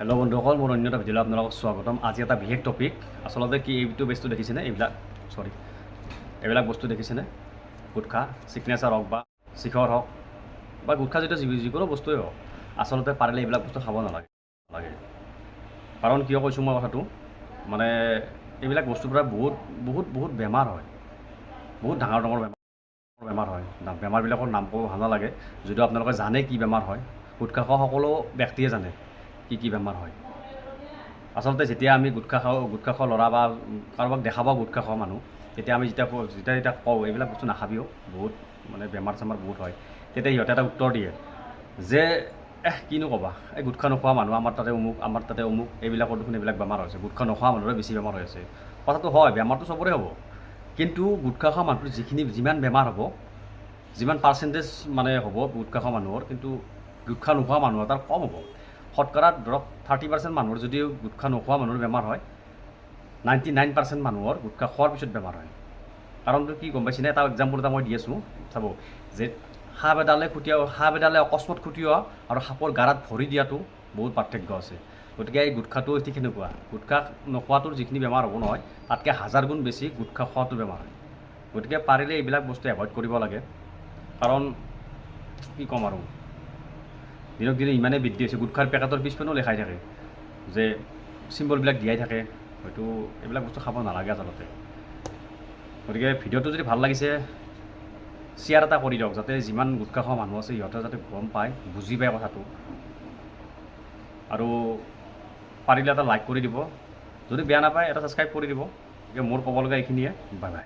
Hello' বন্ধুসকল মোৰ অন্য এটা ভিডিঅ'লৈ আপোনালোকক স্বাগতম। আজি এটা বিশেষ টপিক আচলতে কি এইটো বস্তু দেখিছেনে? এইবিলাক চৰি এইবিলাক বস্তু দেখিছেনে? গুটখা চিগনেচাৰ হওক বা শিখৰ হওক বা গুটখা যিটো যি- যিকোনো বস্তুৱেই হওক আচলতে পাৰিলে এইবিলাক বস্তু খাব নালাগে। নালাগে। কাৰণ কিয় কৈছোঁ মই কথাটো? মানে এইবিলাক বস্তুৰ পৰা বহুত বহুত বহুত বেমাৰ হয়। বহুত ডাঙৰ ডাঙৰ বেমাৰ বেমাৰ হয়। বেমাৰবিলাকৰ নাম ক'ব ভাল নালাগে। যদিও আপোনালোকে জানে কি বেমাৰ হয় গুটখা খোৱা সকলো ব্যক্তিয়ে জানে। কি কি বেমাৰ হয়। আচলতে যেতিয়া আমি গুটখা খাওঁ, গুটখা খোৱা ল'ৰা বা কাৰোবাক দেখা পাওঁ গুটখা খোৱা মানুহ, তেতিয়া আমি যেতিয়া যেতিয়া যেতিয়া কওঁ, এইবিলাক বস্তু নাখাবিও, বহুত মানে বেমাৰ চেমাৰ বহুত হয়। তেতিয়া সিহঁতে এটা উত্তৰ দিয়ে যে, এহ, কিনো ক'বা, এই গুটখা নোখোৱা মানুহ, আমাৰ তাতে অমুক, আমাৰ তাতে অমুক, এইবিলাকৰ দেখোন এইবিলাক বেমাৰ হৈছে গুটখা নোখোৱা মানুহৰে বেছি বেমাৰ হৈ আছে। কথাটো হয়, বেমাৰটো চবৰে হ'ব। কিন্তু গুটখা খোৱা মানুহৰ যিখিনি, যিমান বেমাৰ হ'ব, যিমান পাৰ্চেণ্টেজ মানে হ'ব গুটখা খোৱা মানুহৰ, কিন্তু গুটখা নোখোৱা মানুহৰ তাৰ কম হ'ব। শতকৰা ধৰক থাৰ্টি পাৰ্চেণ্ট মানুহৰ যদি গুটখা নোখোৱা মানুহৰ বেমাৰ হয় নাইণ্টি নাইন পাৰ্চেণ্ট মানুহৰ গুটখা খোৱাৰ পিছত বেমাৰ হয়। কাৰণটো কি গম পাইছেনে? এটা এক্সাম্পল এটা মই দি আছোঁ, চাব। যে সাপ এডালে খুটিওৱা সাপ এডালে অকস্মাত খুটিওৱা আৰু সাপৰ গাৰাত ভৰি দিয়াটো বহুত পাৰ্থক্য আছে। গতিকে এই গুটখাটো ঠিক সেনেকুৱা গুটখা নোখোৱাটোৰ যিখিনি বেমাৰ হ'ব নহয়, তাতকৈ হাজাৰ গুণ বেছি গুটখা খোৱাটো বেমাৰ হয়। গতিকে পাৰিলে এইবিলাক বস্তু এভইড কৰিব লাগে। কাৰণ কি ক'ম আৰু? দিনক দিনে ইমানেই বৃদ্ধি হৈছে। গুটখাৰ পেকেটৰ পিছপিনেও লেখাই থাকে, যে চিম্বলবিলাক দিয়াই থাকে। হয়তো এইবিলাক বস্তু খাব নালাগে আচলতে। গতিকে ভিডিঅ'টো যদি ভালো লাগিছে, শ্বেয়াৰ এটা কৰি দিয়ক, যাতে যিমান গুটখা খোৱা মানুহ আছে, সিহঁতে যাতে গম পায়, বুজি পায় কথাটো। আৰু পাৰিলে এটা লাইক কৰি দিব। যদি বেয়া নাপায়, এটা ছাবস্ক্ৰাইব কৰি দিব। গতিকে মোৰ ক'ব লগা এইখিনিয়ে। Bye bye.